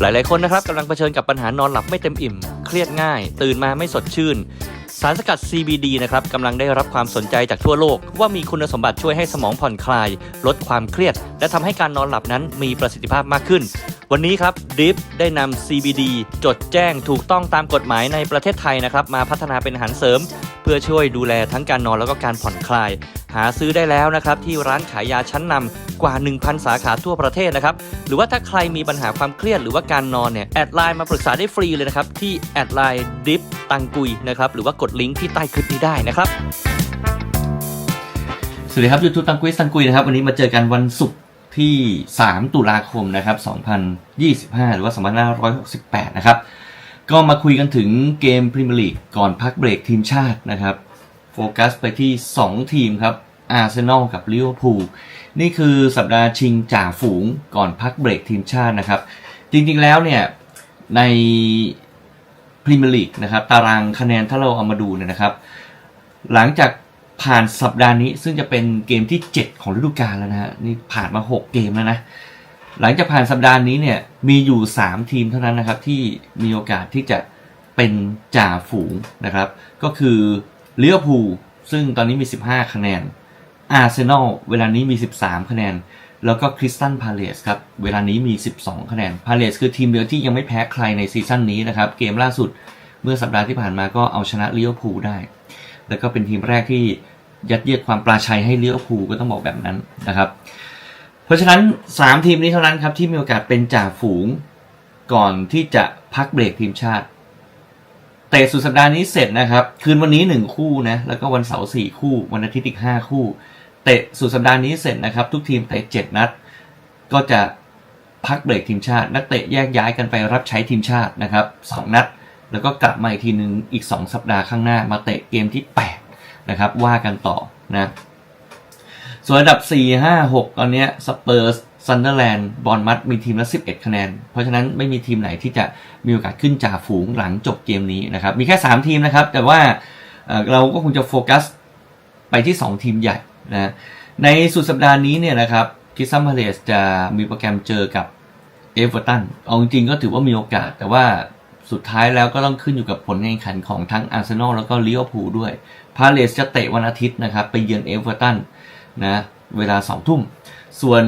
หลาย ๆ คนนะครับกำลังเผชิญกับปัญหานอนหลับไม่เต็มอิ่ม เครียดง่าย ตื่นมาไม่สดชื่น สารสกัด CBD นะครับกำลังได้รับความสนใจจากทั่วโลก ว่ามีคุณสมบัติช่วยให้สมองผ่อนคลาย ลดความเครียด และทำให้การนอนหลับนั้นมีประสิทธิภาพมากขึ้น วันนี้ครับดิฟได้นำ CBD จดแจ้งถูกต้องตามกฎหมายในประเทศไทยนะครับมาพัฒนาเป็นอาหารเสริม เพื่อช่วยดูแลทั้งการนอนแล้วก็การผ่อนคลาย หาซื้อได้แล้วนะครับที่ร้านขายยาชั้นนำ กว่า 1,000 สาขาทั่วประเทศนะครับ หรือว่าถ้าใครมีปัญหาความเครียดหรือว่าการนอนเนี่ย แอดไลน์มาปรึกษาได้ฟรีเลยนะครับ ที่แอดไลน์ดิฟตังกุยนะครับ หรือว่ากดลิงก์ที่ใต้คลิปนี้ได้นะครับ สวัสดีครับยูทูบตังกุยตังกุยนะครับ วันนี้มาเจอกันวันศุกร์ที่ 3 ตุลาคมนะครับ 2025 หรือว่า 2568 นะครับ ก็มาคุยกันถึงเกมพรีเมียร์ลีกก่อนพักเบรกทีมชาตินะครับ โฟกัสไปที่ 2 ทีมครับอาร์เซนอลกับลิเวอร์พูล นี่คือสัปดาห์ชิงจ่าฝูงก่อนพักเบรกทีมชาตินะครับ จริงๆแล้วเนี่ยในพรีเมียร์ลีกนะครับตารางคะแนนถ้าเราเอามาดูเนี่ยนะครับ หลังจากผ่านสัปดาห์นี้ซึ่งจะเป็นเกมที่ 7 ของฤดูกาลแล้วนะฮะนี่ผ่านมา 6 เกมแล้วนะหลังจากผ่านสัปดาห์นี้เนี่ยมีอยู่ 3 ทีมเท่านั้นนะครับที่มีโอกาสที่จะเป็นจ่าฝูงนะครับ ก็คือเลิเวอร์พูลซึ่งตอนนี้มี 15 คะแนน อาร์เซนอลเวลานี้มี 13 คะแนน แล้วก็คริสตันพาเลสครับ เวลานี้มี 12 คะแนน พาเลสคือทีมเดียวที่ยังไม่แพ้ใครในซีซั่นนี้นะครับ เกมล่าสุดเมื่อสัปดาห์ที่ผ่านมาก็เอาชนะลิเวอร์พูลได้ แล้วก็เป็นทีมแรกที่ยัดเยียดความปราชัยให้ลิเวอร์พูลก็ต้องบอกแบบนั้นนะครับ เพราะฉะนั้น 3 ทีมนี้เท่านั้นครับที่มีโอกาสเป็นจ่าฝูงก่อนที่จะพักเบรกทีมชาติเตะสุดสัปดาห์นี้เสร็จนะครับ คืนวันนี้ 1 คู่นะ แล้วก็วันเสาร์4คู่ วันอาทิตย์อีก 5 คู่ เตะสุดสัปดาห์นี้เสร็จนะครับ ทุกทีมเตะ7นัด ก็จะพักเบรกทีมชาติ นักเตะแยกย้ายกันไปรับใช้ทีมชาตินะครับ2นัด แล้วก็กลับมาอีกทีหนึ่งอีก 2 สัปดาห์ข้างหน้ามาเตะเกมที่8นะครับว่ากันต่อนะส่วนอันดับ 4 5 6 ตอนเนี้สเปอร์สซันเดอร์แลนด์บอลมัดมีทีมละ 11 คะแนน เพราะฉะนั้นไม่มีทีมไหนที่จะมีโอกาสขึ้นจ่าฝูงหลังจบเกมนี้นะครับ มีแค่ 3 ทีมนะครับ แต่ว่าเอ่อเราก็คงจะโฟกัสไปที่ 2 ทีมใหญ่ นะในสุดสัปดาห์นี้เนี่ยนะครับคิซัมพาเลสจะมีโปรแกรมเจอกับเอเวอร์ตันเอาจริงๆก็ถือว่ามีโอกาส แต่ว่าสุดท้ายแล้วก็ต้องขึ้นอยู่กับผลการแข่งขันของทั้งอาร์เซนอลแล้วก็ลิเวอร์พูลด้วยพาเลสจะเตะวันอาทิตย์นะครับ ไปเยือนเอเวอร์ตันนะเวลา2ทุ่ม ส่วน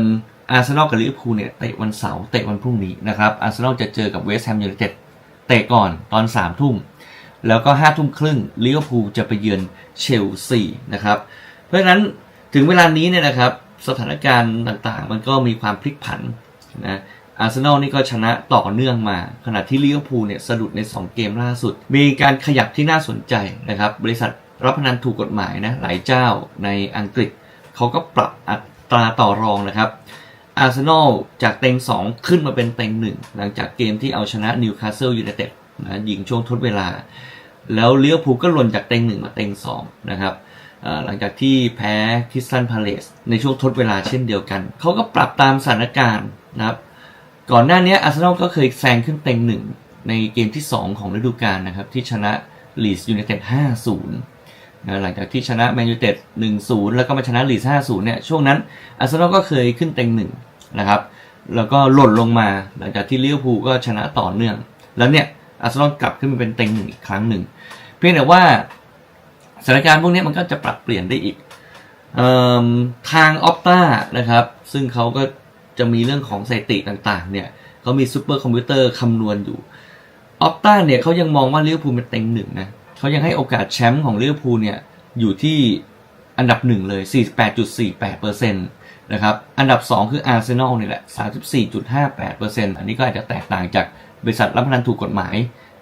อาร์เซนอลกับลิเวอร์พูลเนี่ยเตะวันเสาร์เตะวันพรุ่งนี้นะครับอาร์เซนอลจะเจอกับเวสต์แฮมยูไนเต็ดเตะก่อนตอน3ทุ่ม แล้วก็5ทุ่มครึ่งลิเวอร์พูลจะไปเยือนเชลซีนะครับเพราะฉะนั้น ถึงเวลานี้เนี่ยนะครับสถานการณ์ต่างๆ มันก็มีความพลิกผันนะอาร์เซนอลนี่ก็ชนะต่อเนื่องมา ขณะที่ลิเวอร์พูลเนี่ยสะดุดใน 2 เกมล่าสุด มีการขยับที่น่าสนใจนะครับ บริษัทรับพนันถูกกฎหมายนะหลายเจ้าในอังกฤษ เขาก็ปรับอัตราต่อรองนะครับอาร์เซนอลจากเต็ง 2 ขึ้นมาเป็นเต็ง 1 หลังจากเกมที่เอาชนะนิวคาสเซิลยูไนเต็ดนะยิงช่วงทดเวลา แล้วเลี้ยวภูก็หล่นจากเต็ง 1 มาเต็ง2นะครับ หลังจากที่แพ้คริสตันพาเลสในช่วงทดเวลาเช่นเดียวกัน เขาก็ปรับตามสถานการณ์นะครับ ก่อนหน้านี้อาร์เซนอลก็เคยแซงขึ้นเต็ง1ในเกมที่ 2 ของฤดูกาลนะครับ ที่ชนะลีสยูไนเต็ด5-0นะหลังจากที่ชนะแมนยูเต็ด1-0 แล้วก็มาชนะลีด5-0 เนี่ย ช่วงนั้นอาร์เซนอลก็เคยขึ้นเต็งหนึ่งนะครับ แล้วก็หล่นลงมา หลังจากที่ลิเวอร์พูลก็ชนะต่อเนื่อง แล้วเนี่ยอาร์เซนอลกลับขึ้นมาเป็นเต็งหนึ่งอีกครั้งหนึ่ง เพียงแต่ว่า สถานการณ์พวกนี้มันก็จะปรับเปลี่ยนได้อีกเอทางออ t ต้านะครับ ซึ่งเขาก็จะมีเรื่องของสถิติต่างๆ เนี่ยเขามีซูเปอร์คอมพิวเตอร์คำนวณอยู่ออปต้าเนี่ยเขายังมองว่าลิเวอร์พูลเป็นเต็งหนึ่งนะเขายังให้โอกาสแชมป์ของลิเวอร์พูลเนี่ยอยู่ที่อันดับหนึ่งเลย 48.48%นะครับ อันดับ 2 คืออาร์เซนอลนี่แหละ 34.58%อันนี้ก็อาจจะแตกต่างจากบริษัทรับพนันถูกกฎหมาย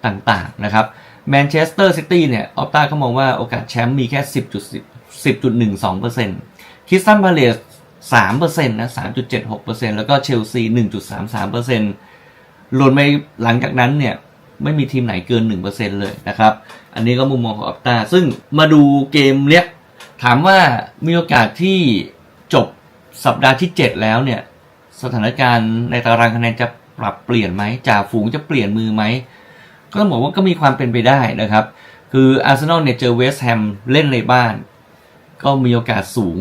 ต่างๆนะครับ แมนเชสเตอร์ซิตี้เนี่ย ออปต้าเขามองว่าโอกาสแชมป์มีแค่ 10.10 10.12%คริสตันพาเลส3%นะ 3.76%แล้วก็เชลซี 1.33%หล่นไปหลังจากนั้นเนี่ย ไม่มีทีมไหนเกิน 1%เลยนะครับ อันนี้ก็มุมมองของอัปตาซึ่งมาดูเกมเนี้ยถามว่ามีโอกาสที่จบสัปดาห์ที่ 7 แล้วเนี่ย สถานการณ์ในตารางคะแนนจะปรับเปลี่ยนไหมจ่าฝูงจะเปลี่ยนมือไหม ก็ต้องบอกว่าก็มีความเป็นไปได้นะครับ คืออาร์เซนอลเนี่ยเจอเวสต์แฮมเล่นในบ้าน ก็มีโอกาสสูง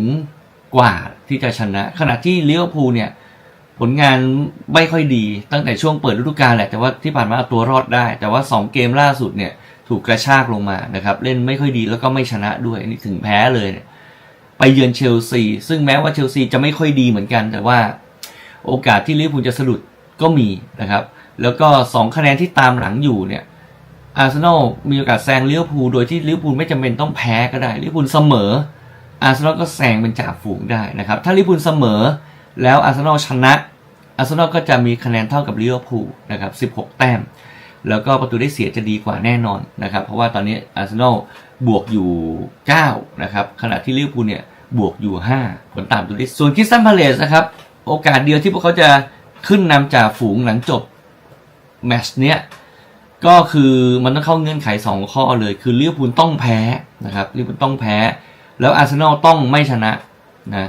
กว่าที่จะชนะ ขณะที่ลิเวอร์พูลเนี่ย ผลงานไม่ค่อยดีตั้งแต่ช่วงเปิดฤดูกาลแหละ แต่ว่าที่ผ่านมาเอาตัวรอดได้ แต่ว่า 2 เกมล่าสุดเนี่ยถูกกระชากลงมานะครับ เล่นไม่ค่อยดีแล้วก็ไม่ชนะด้วยนี่ถึงแพ้เลยเนี่ยไปเยือนเชลซี ซึ่งแม้ว่าเชลซีจะไม่ค่อยดีเหมือนกัน แต่ว่าโอกาสที่ลิเวอร์พูลจะสะดุดก็มีนะครับ แล้วก็ 2 คะแนนที่ตามหลังอยู่เนี่ยอาร์เซนอลมีโอกาสแซงลิเวอร์พูลโดยที่ลิเวอร์พูลไม่จำเป็นต้องแพ้ก็ได้ลิเวอร์พูลเสมออาร์เซนอลก็แซงเป็นจ่าฝูงได้นะครับ ถ้าลิเวอร์พูลเสมอ แล้วอาร์เซนอลชนะอาร์เซนอลก็จะมีคะแนนเท่ากับลิเวอร์พูลนะครับ16 แต้ม แล้วก็ประตูได้เสียจะดีกว่าแน่นอนนะครับ เพราะว่าตอนนี้อาร์เซนอลบวกอยู่ 9 นะครับ ขณะที่ลิเวอร์พูลเนี่ยบวกอยู่ 5 ผลตามตัวนี้ส่วนคริสตันพาเลสนะครับ โอกาสเดียวที่พวกเขาจะขึ้นนำจ่าฝูงหลังจบ แมชเนี้ยก็คือมันต้องเข้าเงื่อนไข 2 ข้อเลย คือลิเวอร์พูลต้องแพ้นะครับลิเวอร์พูลต้องแพ้ แล้วอาร์เซนอลต้องไม่ชนะนะ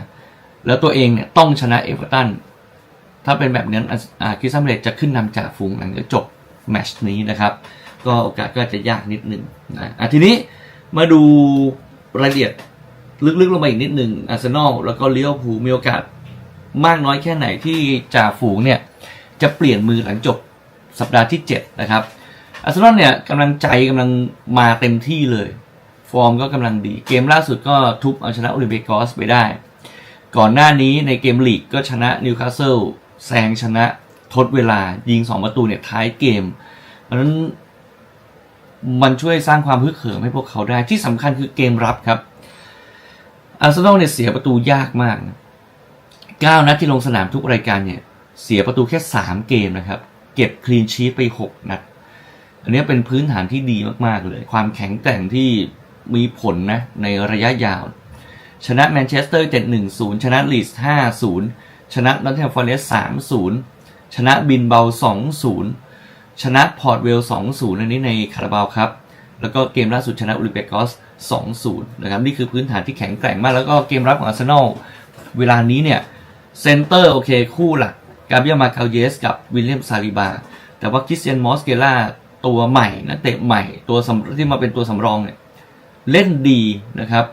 แล้วตัวเองเนี่ยต้องชนะเอเวอร์ตันถ้าเป็นแบบนั้นอ่าคริสตันพาเลสจะขึ้นนำจากฝูงหลังจากจบแมชนี้นะครับ ก็โอกาสก็จะยากนิดนึงนะอะทีนี้มาดูรายละเอียดลึกๆลงไปอีกนิดหนึ่งอาร์เซนอลแล้วก็ลิเวอร์พูลมีโอกาสมากน้อยแค่ไหนที่จ่าฝูงเนี่ย จะเปลี่ยนมือหลังจบ สัปดาห์ที่ 7 นะครับอาร์เซนอลเนี่ยกำลังใจกำลังมาเต็มที่เลย ฟอร์มก็กำลังดี เกมล่าสุดก็ทุบเอาชนะโอลิมปิกอสไปได้ ก่อนหน้านี้ในเกมลีกก็ชนะนิวคาสเซิลแซงชนะทดเวลายิง 2 ประตูเนี่ยท้ายเกม เพราะฉะนั้นมันช่วยสร้างความฮึกเหิมให้พวกเขาได้ที่สำคัญคือเกมรับครับอาร์เซนอลเนี่ยเสียประตูยากมากนะ9นัดที่ลงสนามทุกรายการเนี่ยเสียประตูแค่ 3 เกมนะครับ เก็บคลีนชีตไป6นัดอันนี้เป็นพื้นฐานที่ดีมากๆเลย ความแข็งแกร่งที่มีผลนะในระยะยาว ชนะแมนเชสเตอร์7-1-0ชนะลีสต์5-0ชนะนอตแฮมฟอร์เรส3-0ชนะบินเบา2-0ชนะพอร์ตเวล2-0อันนี้ในคาราบาวครับ แล้วก็เกมล่าสุดชนะอุลิเปกอส2-0นะครับนี่คือพื้นฐานที่แข็งแกร่งมาก แล้วก็เกมรับของอาร์เซนอลเวลานี้เนี่ยเซนเตอร์โอเค คู่หลัก กาเบียมาคาเยสกับวิลเลียมซาลิบา แต่ว่าคริสเตียนมอสเกล่าตัวใหม่นักเตะใหม่ตัวสำที่มาเป็นตัวสำรองเนี่ยเล่นดีนะครับ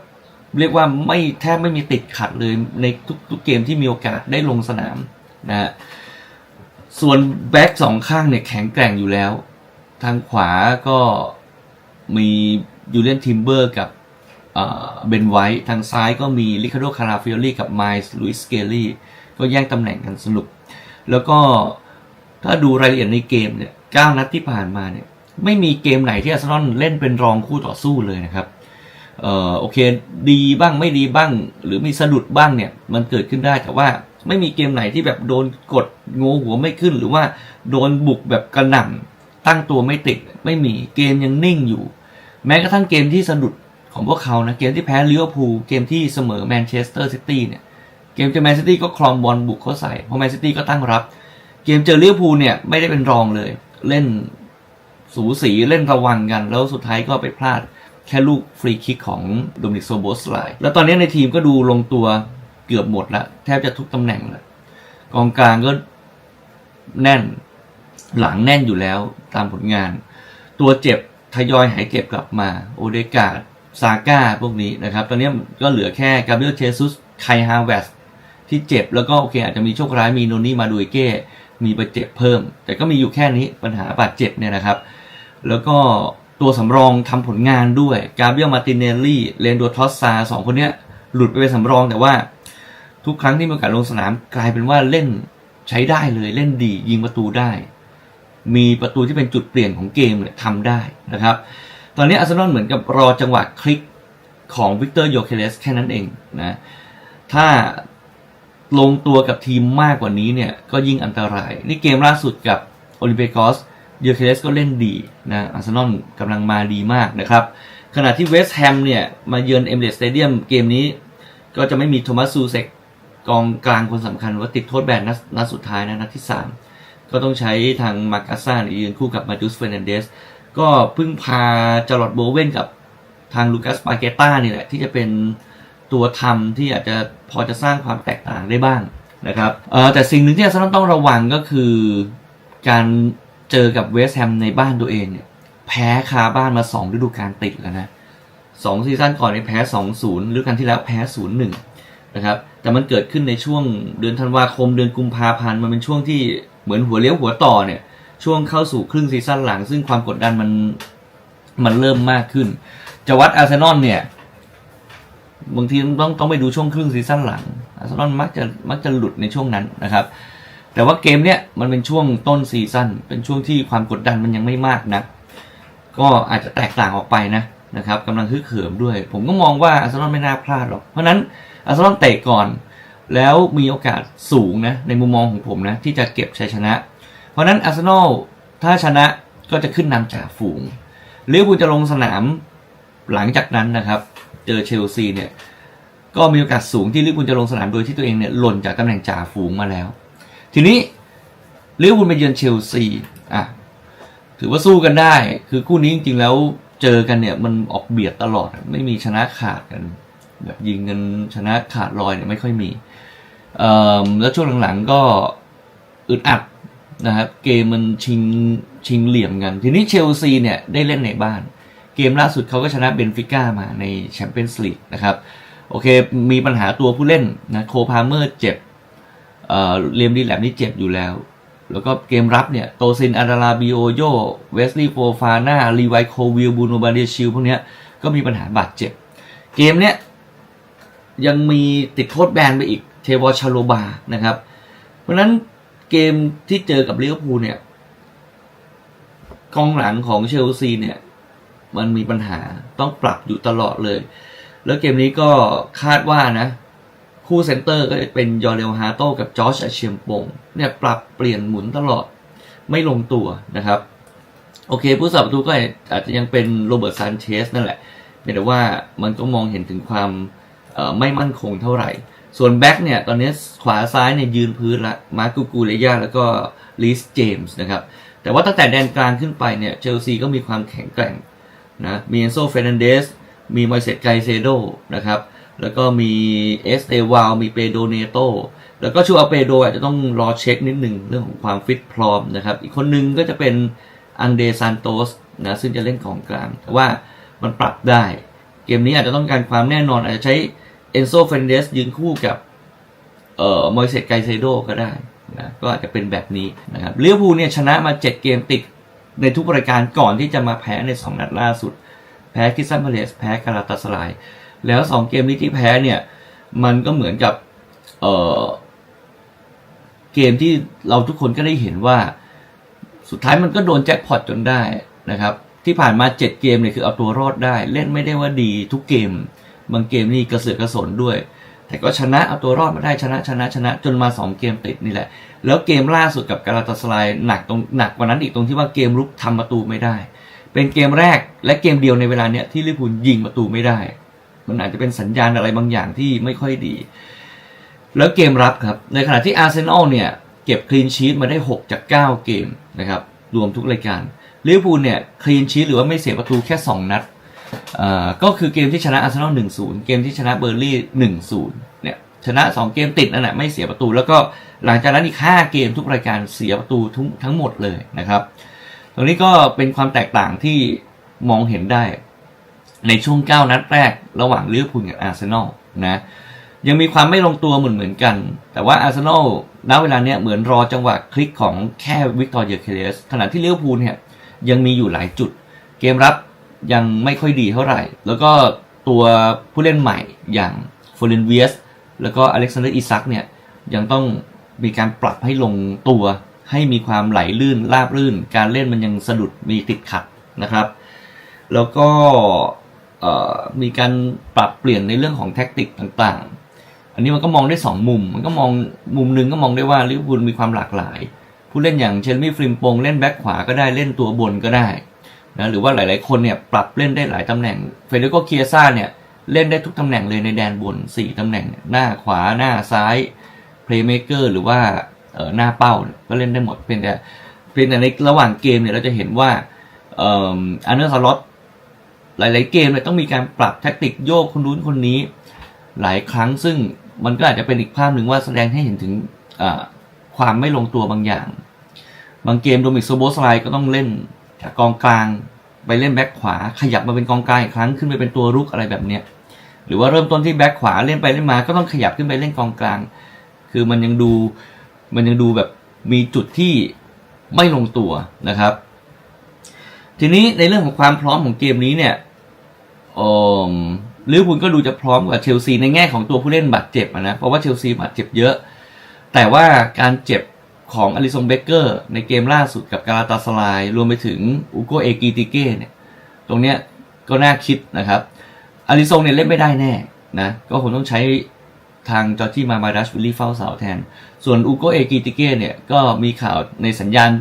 เรียกว่าไม่แทบไม่มีติดขัดเลยในทุกๆเกมที่มีโอกาสได้ลงสนามนะฮะส่วนแบ็กสองข้างเนี่ยแข็งแกร่งอยู่แล้ว ทางขวาก็มียูเลียนทิมเบอร์กับเบนไวท์ทางซ้ายก็มีลิคาโดคาราฟิโอลี่กับไมล์ลุยส์เกลลี่ก็แย่งตำแหน่งกันสนุก แล้วก็ถ้าดูรายละเอียดในเกมเนี่ยเก้านัดที่ผ่านมาเนี่ยไม่มีเกมไหนที่อาร์เซนอลเล่นเป็นรองคู่ต่อสู้เลยนะครับเอ่อโอเคดีบ้างไม่ดีบ้าง หรือมีสะดุดบ้างเนี่ยมันเกิดขึ้นได้แต่ว่าไม่มีเกมไหนที่แบบโดนกดงงหัวไม่ขึ้น หรือว่าโดนบุกแบบกระหน่ำตั้งตัวไม่ติดไม่มีเกมยังนิ่งอยู่ แม้กระทั่งเกมที่สะดุดของพวกเขานะเกมที่แพ้ลิเวอร์พูลเกมที่เสมอแมนเชสเตอร์ซิตี้เนี่ย กมเจอแมนซิตี้ก็คลองบอลบุกเข้าใส่เพราะแมนซิตี้ก็ตั้งรับ เกมเจอลิเวอร์พูลเนี่ยไม่ได้เป็นรองเลย เล่นสูสีเล่นระวังกัน แล้วสุดท้ายก็ไปพลาดแค่ลูกฟรีคิกของโดมินิกโซโบสไลแล้วตอนนี้ในทีมก็ดูลงตัวเกือบหมดแล้วแทบจะทุกตำแหน่งแล้วกองกลางก็แน่นหลังแน่นอยู่แล้วตามผลงาน ตัวเจ็บทยอยหายเจ็บกลับมา โอเดกาซาก้าพวกนี้นะครับ ตอนนี้ก็เหลือแค่กาเบรียลเชซุสไคฮาเวส ที่เจ็บแล้วก็โอเค อาจจะมีโชคร้ายมีโนนี่มาดูเก้ มีบาดเจ็บเพิ่ม แต่ก็มีอยู่แค่นี้ปัญหาบาดเจ็บเนี่ยนะครับ แล้วก็ตัวสำรองทำผลงานด้วยกาเบียลมาติเนลลี่เลนโดทอสซาสองคนเนี้ยหลุดไปเป็นสำรองแต่ว่า ทุกครั้งที่มีโอกาสลงสนามกลายเป็นว่าเล่นใช้ได้เลยเล่นดียิงประตูได้ มีประตูที่เป็นจุดเปลี่ยนของเกมเนี่ยทำได้นะครับ ตอนนี้อาร์เซนอลเหมือนกับรอจังหวะคลิกของวิกเตอร์โยเคเลสแค่นั้นเองนะถ้า ลงตัวกับทีมมากกว่านี้เนี่ยก็ยิ่งอันตราย นี่เกมล่าสุดกับโอลิมเปกอสเยอร์เคเลสก็เล่นดีนะอาร์เซนอลกำลังมาดีมากนะครับ ขณะที่เวสต์แฮมเนี่ยมาเยือนเอมเ s สเตเดียมเกมนี้ ก็จะไม่มีโทมัสซูเซกกองกลางคนสำคัญว่าติดโทษแบนนัดสุดท้ายนะนัดที่ 3 ก็ต้องใช้ทางมาร์กัสซ่ายืนคู่กับมาจูสเฟรนันเดสก็เพิ่งพาจารอดโบเวนกับทางลูคัสปาเกต้านี่แหละที่จะเป็น ตัวทำที่อาจจะพอจะสร้างความแตกต่างได้บ้างนะครับเออแต่สิ่งหนึ่งที่อาร์เซนอลต้องระวังก็คือ การเจอกับเวสต์แฮมในบ้านตัวเองเนี่ยแพ้คาบ้านมา 2 ฤดูกาลติดแล้วนะสองซีซั่นก่อนนี่แพ้ 2-0ฤดูกาลที่แล้วแพ้ 0-1 นะครับ แต่มันเกิดขึ้นในช่วงเดือนธันวาคมเดือนกุมภาพันธ์มันเป็นช่วงที่เหมือนหัวเลี้ยวหัวต่อเนี่ยช่วงเข้าสู่ครึ่งซีซั่นหลัง ซึ่งความกดดันมันมันเริ่มมากขึ้น จะวัดอาร์เซนอลเนี่ย บางทีต้องต้องไปดูช่วงครึ่งซีซั่นหลังอาร์เซนอลมักจะมักจะหลุดในช่วงนั้นนะครับ แต่ว่าเกมเนี้ยมันเป็นช่วงต้นซีซั่นเป็นช่วงที่ความกดดันมันยังไม่มากนะก็อาจจะแตกต่างออกไปนะนะครับกำลังฮึกเหิมด้วย ผมก็มองว่าอาร์เซนอลไม่น่าพลาดหรอก เพราะนั้นอาร์เซนอลเตะก่อน แล้วมีโอกาสสูงนะในมุมมองของผมนะที่จะเก็บชัยชนะ เพราะฉะนั้นอาร์เซนอลถ้าชนะก็จะขึ้นนำจ่าฝูงลิเวอร์พูลจะลงสนามหลังจากนั้นนะครับ เจอเชลซีเนี่ย ก็มีโอกาสสูงที่ลิเวอร์พูลจะลงสนามโดยที่ตัวเองเนี่ยหล่นจากตำแหน่งจ่าฝูงมาแล้ว ทีนี้ลิเวอร์พูลไปเยือนเชลซีอะถือว่าสู้กันได้ คือคู่นี้จริงๆแล้วเจอกันเนี่ยมันออกเบียดตลอดไม่มีชนะขาดกันแบบยิงกันชนะขาดลอยเนี่ยไม่ค่อยมีเอ่อแล้วช่วงหลังๆก็อึดอัดนะครับเกมมันชิงชิงเหลี่ยมกัน ทีนี้เชลซีเนี่ยได้เล่นในบ้าน เกมล่าสุดเขาก็ชนะเบนฟิก้ามาในแชมเปี้ยนส์ลีกนะครับ โอเค มีปัญหาตัวผู้เล่นนะโคพาเมอร์เจ็บเอ่อเลียมดีแลมนี่เจ็บอยู่แล้ว แล้วก็เกมรับเนี่ย โตซินอาดาลาบิโอโยเวสลีย์โฟฟาน่าลีไวโควิลบูโนบาเดชิลพวกเนี้ยก็มีปัญหาบาดเจ็บ เกมเนี้ยยังมีติดโทษแบนไปอีกเทวอชาโลบานะครับ เพราะฉะนั้นเกมที่เจอกับลิเวอร์พูลเนี่ยกองหลังของเชลซีเนี่ย มันมีปัญหาต้องปรับอยู่ตลอดเลย แล้วเกมนี้ก็คาดว่านะ คู่เซนเตอร์ก็จะเป็นยอร์เรลฮาโต้กับจอร์จอาเชียมปงเนี่ยปรับเปลี่ยนหมุนตลอดไม่ลงตัวนะครับ โอเค ผู้สับประตูก็อาจจะยังเป็นโรเบิร์ตซานเชสนั่นแหละเพียงแต่ว่ามันก็มองเห็นถึงความไม่มั่นคงเท่าไหร่ ส่วนแบ็กเนี่ย ตอนนี้ขวาซ้ายเนี่ยยืนพื้นละ มาร์กูกูเลย่าแล้วก็ลิสเจมส์นะครับ แต่ว่าตั้งแต่แดนกลางขึ้นไปเนี่ย เชลซีก็มีความแข็งแกร่ง นะมีเอนโซเฟรนันเดสมีมอยเซตไกเซโดนะครับแล้วก็มีเอสเตวาลมีเปโดเนโตแล้วก็ชูอาเปโดอาจจะต้องรอเช็คนิดหนึ่งเรื่องของความฟิตพร้อมนะครับ อีกคนนึงก็จะเป็นอังเดซานโตสนะซึ่งจะเล่นของกลางแต่ว่ามันปรับได้ เกมนี้อาจจะต้องการความแน่นอนอาจจะใช้เอนโซเฟนเดสยืนคู่กับเอ่อมอยเซตไกเซโดก็ได้นะก็อาจจะเป็นแบบนี้นะครับเลิเวอร์พูเนี่ยชนะมา 7 เกมติด ในทุกรายการก่อนที่จะมาแพ้ใน 2 นัดล่าสุด แพ้คิสซันพาเลสแพ้กาลาตาสลาย แล้วสองเกมนี้ที่แพ้เนี่ย มันก็เหมือนกับเออเกมที่เราทุกคนก็ได้เห็นว่า สุดท้ายมันก็โดนแจ็คพอตจนได้นะครับ ที่ผ่านมา 7 เกมเนี่ยคือเอาตัวรอดได้ เล่นไม่ได้ว่าดีทุกเกม บางเกมนี่กระเสือกกระสนด้วย แต่ก็ชนะเอาตัวรอดมาได้ชนะชนะชนะจนมา 2 เกมติดนี่แหละ แล้วเกมล่าสุดกับกาลาตาสลายหนักตรงหนักกว่านั้นอีกตรงที่ว่าเกมรุกทำประตูไม่ได้ เป็นเกมแรกและเกมเดียวในเวลาเนี้ยที่ลิเวอร์พูลยิงประตูไม่ได้ มันอาจจะเป็นสัญญาณอะไรบางอย่างที่ไม่ค่อยดี แล้วเกมรับครับในขณะที่อาร์เซนอลเนี่ยเก็บคลีนชีตมาได้ 6 จาก 9 เกมนะครับรวมทุกรายการลิเวอร์พูลเนี่ยคลีนชีตหรือว่าไม่เสียประตูแค่ 2 นัด ก็คือเกมที่ชนะอาร์เซนอล1-0เกมที่ชนะเบอร์ลี่1-0เนี่ยชนะ2เกมติดนั่นแหละไม่เสียประตู แล้วก็หลังจากนั้นอีก5เกมทุกรายการเสียประตูทั้งทั้งหมดเลยนะครับ ตรงนี้ก็เป็นความแตกต่างที่มองเห็นได้ ในช่วง9นัดแรกระหว่างลิเวอร์พูลกับอาร์เซนอลนะยังมีความไม่ลงตัวเหมือนเหมือนกัน แต่ว่าอาร์เซนอลณเวลาเนี้ยเหมือนรอจังหวะคลิกของแค่วิกตอร์เยเคเลสขณะที่ลิเวอร์พูลเนี่ยยังมีอยู่หลายจุด เกมรับ ยังไม่ค่อยดีเท่าไหร่ แล้วก็ตัวผู้เล่นใหม่อย่างโฟเรนเวียสแล้วก็อเล็กซานเดอร์อิซักเนี่ยยังต้องมีการปรับให้ลงตัวให้มีความไหลลื่นราบลื่น การเล่นมันยังสะดุดมีติดขัดนะครับ แล้วก็มีการปรับเปลี่ยนในเรื่องของแท็กติกต่างๆ อันนี้มันก็มองได้สองมุม มันก็มองมุมหนึ่งก็มองได้ว่าลิเวอร์พูลมีความหลากหลาย ผู้เล่นอย่างเชลมี่ฟริมปงเล่นแบ็คขวาก็ได้เล่นตัวบนก็ได้ นะหรือว่าหลายๆคนเนี่ยปรับเล่นได้หลายตำแหน่งเฟเดโกเคียซ่าเนี่ยเล่นได้ทุกตำแหน่งเลยในแดนบน 4ตำแหน่ง หน้าขวาหน้าซ้ายเพลย์เมเกอร์หรือว่าเออหน้าเป้าก็เล่นได้หมดเพียงแต่เพียงแต่ในระหว่างเกมเนี่ยเราจะเห็นว่าเอ่ออันเดอร์สล็อตหลาย ๆ เกมเนี่ยต้องมีการปรับแท็กติกโยกคนนู้นคนนี้ หลายครั้งซึ่งมันก็อาจจะเป็นอีกภาพหนึ่งว่าแสดงให้เห็นถึงความไม่ลงตัวบางอย่าง บางเกมโดมิกโซโบสไลก็ต้องเล่น จากกองกลางไปเล่นแบ็คขวา ขยับมาเป็นกองกลางอีกครั้งขึ้นไปเป็นตัวรุกอะไรแบบเนี้ยหรือว่าเริ่มต้นที่แบ็คขวาเล่นไปเล่นมาก็ต้องขยับขึ้นไปเล่นกองกลาง คือมันยังดูมันยังดูแบบมีจุดที่ไม่ลงตัวนะครับ ทีนี้ในเรื่องของความพร้อมของเกมนี้เนี่ยอมลิเวอร์พูลก็ดูจะพร้อมกว่าเชลซีในแง่ของตัวผู้เล่นบาดเจ็บนะเพราะว่าเชลซีบาดเจ็บเยอะ แต่ว่าการเจ็บ ของอลิซงเบเกอร์ในเกมล่าสุดกับกาลาตาสลาย รวมไปถึงอุโกเอกีติเก้เนี่ย ตรงเนี้ยก็น่าคิดนะครับอลิซงเนี่ยเล่นไม่ได้แน่นะ ก็คงต้องใช้ทางจอร์จี้มามาดัชวิลลี่เฝ้าเสาแทน ส่วนอุโกเอกีติเก้เนี่ย ก็มีข่าวในสัญญาณ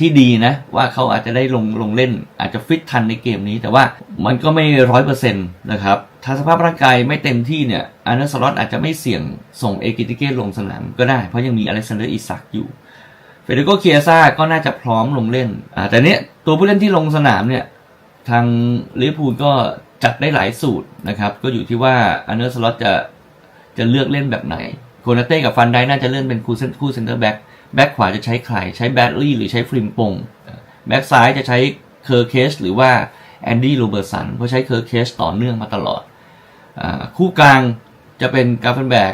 ที่ดีนะ ว่าเขาอาจจะได้ลงลงเล่น อาจจะฟิตทันในเกมนี้ แต่ว่ามันก็ไม่ร้อยเปอร์เซ็นต์นะครับ ถ้าสภาพร่างกายไม่เต็มที่เนี่ยอาร์เนสล็อตอาจจะไม่เสี่ยงส่งเอกิติเก้ลงสนามก็ได้ เพราะยังมีอเล็กซานเดอร์อิสักอยู่ เฟเดโกเคียซ่าก็น่าจะพร้อมลงเล่นอ่าแต่เนี้ยตัวผู้เล่นที่ลงสนามเนี่ยทางลิเวอร์พูลก็จัดได้หลายสูตรนะครับ ก็อยู่ที่ว่าอันเนอร์สล็อตจะจะเลือกเล่นแบบไหนโคนาเต้กับฟันไดน่าจะเลื่อนเป็นคู่เซนคู่เซนเตอร์แบ็กแบ็กขวาจะใช้ใครใช้แบดลี่หรือใช้ฟริมปงแบ็กซ้ายจะใช้เคอร์เคสหรือว่าแอนดี้โรเบอร์สันเพราะใช้เคอร์เคสต่อเนื่องมาตลอดอาคู่กลางจะเป็นกาฟเฟนแบก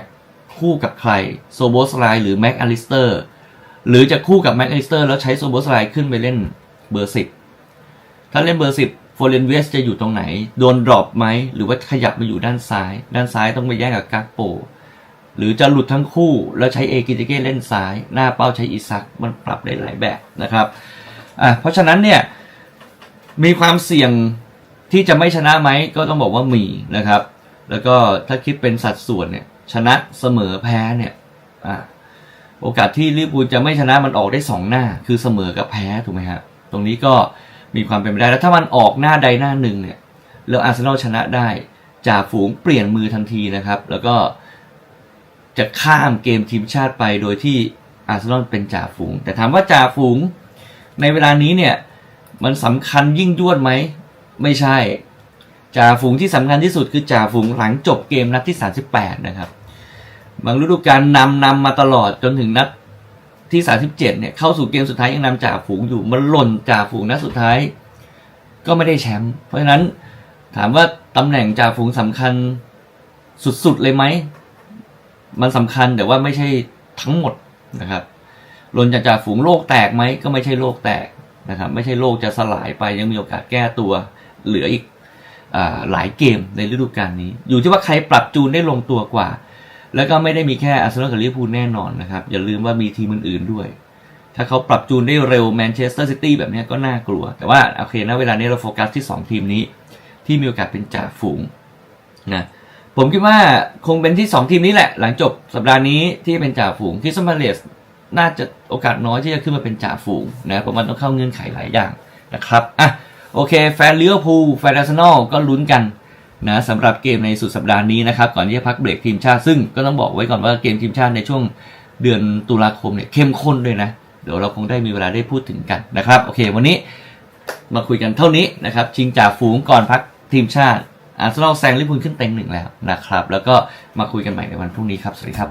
คู่กับใครโซโบสไลหรือแม็กอลิสเตอร์ หรือจะคู่กับแม็กอลิสเตอร์แล้วใช้โซโบสไลขึ้นไปเล่นเบอร์สิบถ้าเล่นเบอร์สิบโฟเรนเวสจะอยู่ตรงไหน โดนดรอปไหม หรือว่าขยับมาอยู่ด้านซ้าย ด้านซ้ายต้องไปแย่งกับกักโป หรือจะหลุดทั้งคู่แล้วใช้เอกิติเก้เล่นซ้าย หน้าเป้าใช้อิซักมันปรับได้หลายแบบนะครับอะเพราะฉะนั้นเนี่ยมีความเสี่ยงที่จะไม่ชนะไหมก็ต้องบอกว่ามีนะครับ แล้วก็ถ้าคิดเป็นสัดส่วนเนี่ยชนะเสมอแพ้เนี่ยอะ โอกาสที่ลิเวอร์พูลจะไม่ชนะมันออกได้สองหน้า คือเสมอกับแพ้ถูกไหมฮะตรงนี้ก็มีความเป็นไปได้แล้วถ้ามันออกหน้าใดหน้าหนึ่งเนี่ยแล้วอาร์เซนอลชนะได้จ่าฝูงเปลี่ยนมือทันทีนะครับ แล้วก็จะข้ามเกมทีมชาติไปโดยที่อาร์เซนอลเป็นจ่าฝูง แต่ถามว่าจ่าฝูงในเวลานี้เนี่ยมันสำคัญยิ่งยวดไหม ไม่ใช่จ่าฝูงที่สำคัญที่สุดคือจ่าฝูงหลังจบเกมนัดที่ 38 นะครับ บางฤดูกาลนำนำมาตลอดจนถึงนัดที่ 37 เนี่ยเข้าสู่เกมสุดท้ายยังนำจ่าฝูงอยู่มันหล่นจ่าฝูงนัดสุดท้าย ก็ไม่ได้แชมป์เพราะฉะนั้นถามว่าตำแหน่งจ่าฝูงสำคัญสุดๆเลยไหม มันสำคัญแต่ว่าไม่ใช่ทั้งหมดนะครับหล่นจากจ่าฝูงโลกแตกไหมก็ไม่ใช่โลกแตกนะครับ ไม่ใช่โลกจะสลายไปยังมีโอกาสแก้ตัวเหลืออีกอหลายเกมในฤดูกาลนี้ อยู่ที่ว่าใครปรับจูนได้ลงตัวกว่า แล้วก็ไม่ได้มีแค่อาร์เซนอลกับลิเวอร์พูลแน่นอนนะครับ อย่าลืมว่ามีทีมอื่นๆด้วย ถ้าเขาปรับจูนได้เร็วแมนเชสเตอร์ซิตี้แบบนี้ก็น่ากลัว แต่ว่าโอเคนะเวลานี้เราโฟกัสที่ 2 ทีมนี้ ที่มีโอกาสเป็นจ่าฝูงนะผมคิดว่าคงเป็นที่ 2 ทีมนี้แหละ หลังจบสัปดาห์นี้ที่เป็นจ่าฝูงคิสมาเลสน่าจะโอกาสน้อยที่จะขึ้นมาเป็นจ่าฝูงนะเพราะมันต้องเข้าเงื่อนไขหลายอย่างนะครับอะโอเค แฟนลิเวอร์พูลแฟนอาร์เซนอลก็ลุ้นกัน นะสำหรับเกมในสุดสัปดาห์นี้นะครับก่อนที่จะพักเบรกทีมชาติซึ่งก็ต้องบอกไว้ก่อนว่าเกมทีมชาติในช่วงเดือนตุลาคมเนี่ยเข้มข้นด้วยนะ เดี๋ยวเราคงได้มีเวลาได้พูดถึงกันนะครับโอเค วันนี้มาคุยกันเท่านี้นะครับชิงจ่าฝูงก่อนพักทีมชาติอาร์เซนอลแซงลิพูลขึ้นเต็งหนึ่งแล้วนะครับ แล้วก็มาคุยกันใหม่ในวันพรุ่งนี้ครับ สวัสดีครับ